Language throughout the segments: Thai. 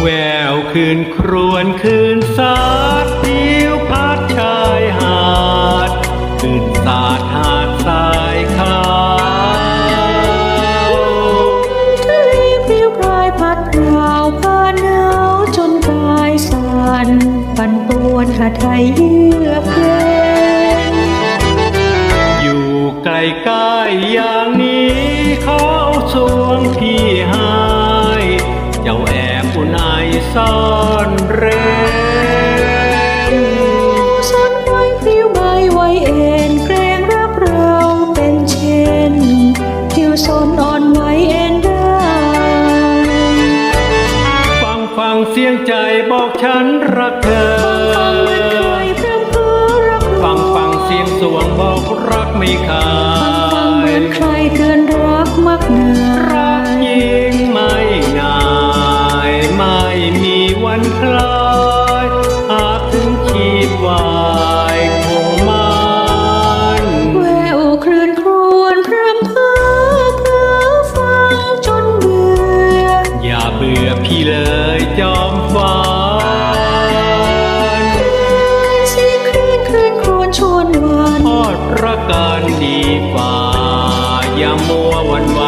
แววคืนครวนคืนสาดผิวพัดชายหาดคืนสาดหาดทรายขาวทะเลพริ้วพรายพัดราวผ่าหนาวจนกายสั่นปั่นป่วนหาไทยเยือกเย็นอยู่ใกล้ๆอย่างนี้เขาสวงพี่หา ซ่อนเร้นซ่อนไว้พริ้วใบไว้เอ็นเกรงรักเราเป็นเช่นผิวสนอ่อนไหวเอ็นได้ฟังฟังเสียงใจบอกฉันรักเธอ ฟังฟังเสียงสวงบอกรักไม่ขาฟั รักกันดีฝ่า อย่ามัววันวา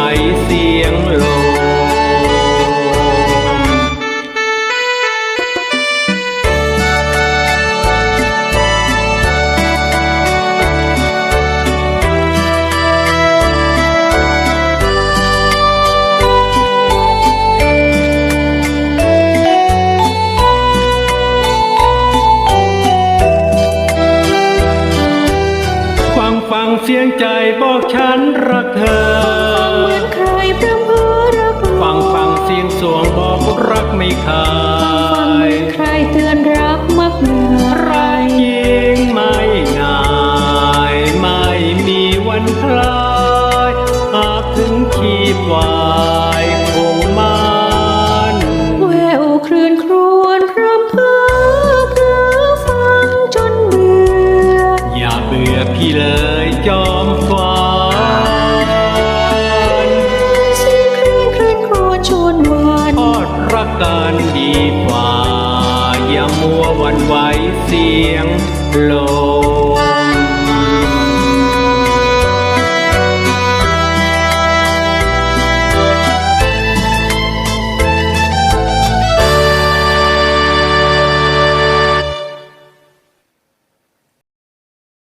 ฟังเสียงใจบอกฉันรักเธอเหมือนใครพร่ำเพ้อรักฟังฟังเสียงสวงบอกรักไม่ขาฟังใครเตือนรักมากนารักยยิ่งไม่ง่ายไม่มีวันคลายหากถึงขีดวา ยจอมฝันเสียงครื่นครื่นครวชวนหวานทอดรักกันดีกว่า อย่ามัวหวันไหวเสียงลม